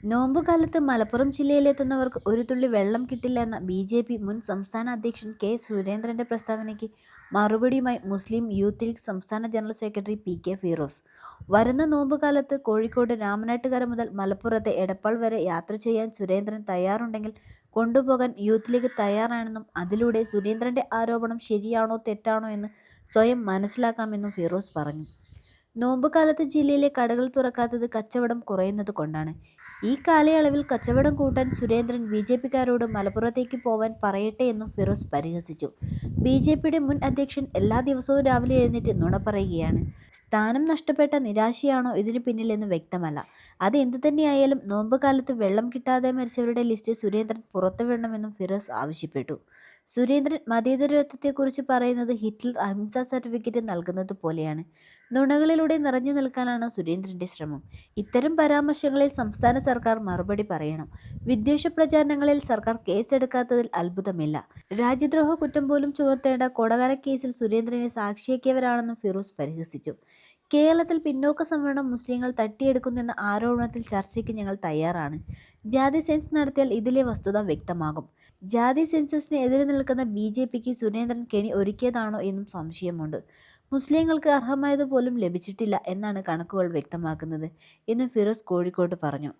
നോമ്പുകാലത്ത് മലപ്പുറം ജില്ലയിലെത്തുന്നവർക്ക് ഒരു തുള്ളി വെള്ളം കിട്ടില്ല എന്ന ബി ജെ പി മുൻ സംസ്ഥാന അധ്യക്ഷൻ കെ സുരേന്ദ്രന്റെ പ്രസ്താവനയ്ക്ക് മറുപടിയുമായി മുസ്ലിം യൂത്ത് ലീഗ് സംസ്ഥാന general secretary P K Firoz. വരുന്ന നോമ്പുകാലത്ത് കോഴിക്കോട് രാമനാട്ടുകര മുതൽ മലപ്പുറത്തെ എടപ്പാൾ വരെ യാത്ര ചെയ്യാൻ സുരേന്ദ്രൻ തയ്യാറുണ്ടെങ്കിൽ കൊണ്ടുപോകാൻ യൂത്ത് ലീഗ് തയ്യാറാണെന്നും അതിലൂടെ സുരേന്ദ്രന്റെ ആരോപണം ശരിയാണോ തെറ്റാണോ എന്ന് സ്വയം മനസ്സിലാക്കാമെന്നും ഫിറോസ് പറഞ്ഞു. നോമ്പുകാലത്ത് ജില്ലയിലെ കടകൾ തുറക്കാത്തത് കച്ചവടം കുറയുന്നത് കൊണ്ടാണ്. ഈ കാലയളവിൽ കച്ചവടം കൂട്ടാൻ സുരേന്ദ്രൻ ബി ജെ പിക്കാരോട് മലപ്പുറത്തേക്ക് പോവാൻ പറയട്ടെ എന്നും ഫിറോസ് പരിഹസിച്ചു. ബി ജെ പിയുടെ മുൻ അധ്യക്ഷൻ എല്ലാ ദിവസവും രാവിലെ എഴുന്നേറ്റ് നുണ പറയുകയാണ്. സ്ഥാനം നഷ്ടപ്പെട്ട നിരാശയാണോ ഇതിനു പിന്നിലെന്ന് വ്യക്തമല്ല. അത് എന്തു തന്നെയായാലും നോമ്പുകാലത്ത് വെള്ളം കിട്ടാതെ മരിച്ചവരുടെ ലിസ്റ്റ് സുരേന്ദ്രൻ പുറത്തുവിടണമെന്നും ഫിറോസ് ആവശ്യപ്പെട്ടു. സുരേന്ദ്രൻ മതേതരത്വത്തെക്കുറിച്ച് പറയുന്നത് ഹിറ്റ്ലർ അഹിംസാ സർട്ടിഫിക്കറ്റ് നൽകുന്നത് പോലെയാണ്. നുണകളിലൂടെ നിറഞ്ഞു നിൽക്കാനാണ് സുരേന്ദ്രന്റെ ശ്രമം. ഇത്തരം പരാമർശങ്ങളിൽ സംസ്ഥാന സർക്കാർ മറുപടി പറയണം. വിദ്വേഷ പ്രചാരണങ്ങളിൽ സർക്കാർ കേസെടുക്കാത്തതിൽ അത്ഭുതമില്ല. രാജ്യദ്രോഹ കുറ്റം പോലും ചുമത്തേണ്ട കൊടകര കേസിൽ സുരേന്ദ്രനെ സാക്ഷിയാക്കിയവരാണെന്നും ഫിറോസ് പരിഹസിച്ചു. കേരളത്തിൽ പിന്നോക്ക സംവരണം മുസ്ലിങ്ങൾ തട്ടിയെടുക്കുന്നെന്ന ആരോപണത്തിൽ ചർച്ചയ്ക്ക് ഞങ്ങൾ തയ്യാറാണ്. ജാതി സെൻസ് നടത്തിയാൽ ഇതിലെ വസ്തുത വ്യക്തമാകും. ജാതി സെൻസസിന് എതിരെ നിൽക്കുന്ന ബി ജെ പിക്ക് സുരേന്ദ്രൻ കെണി ഒരുക്കിയതാണോ എന്നും സംശയമുണ്ട്. മുസ്ലിങ്ങൾക്ക് അർഹമായതുപോലും ലഭിച്ചിട്ടില്ല എന്നാണ് കണക്കുകൾ വ്യക്തമാക്കുന്നത് എന്നും ഫിറോസ് കോഴിക്കോട്ട് പറഞ്ഞു.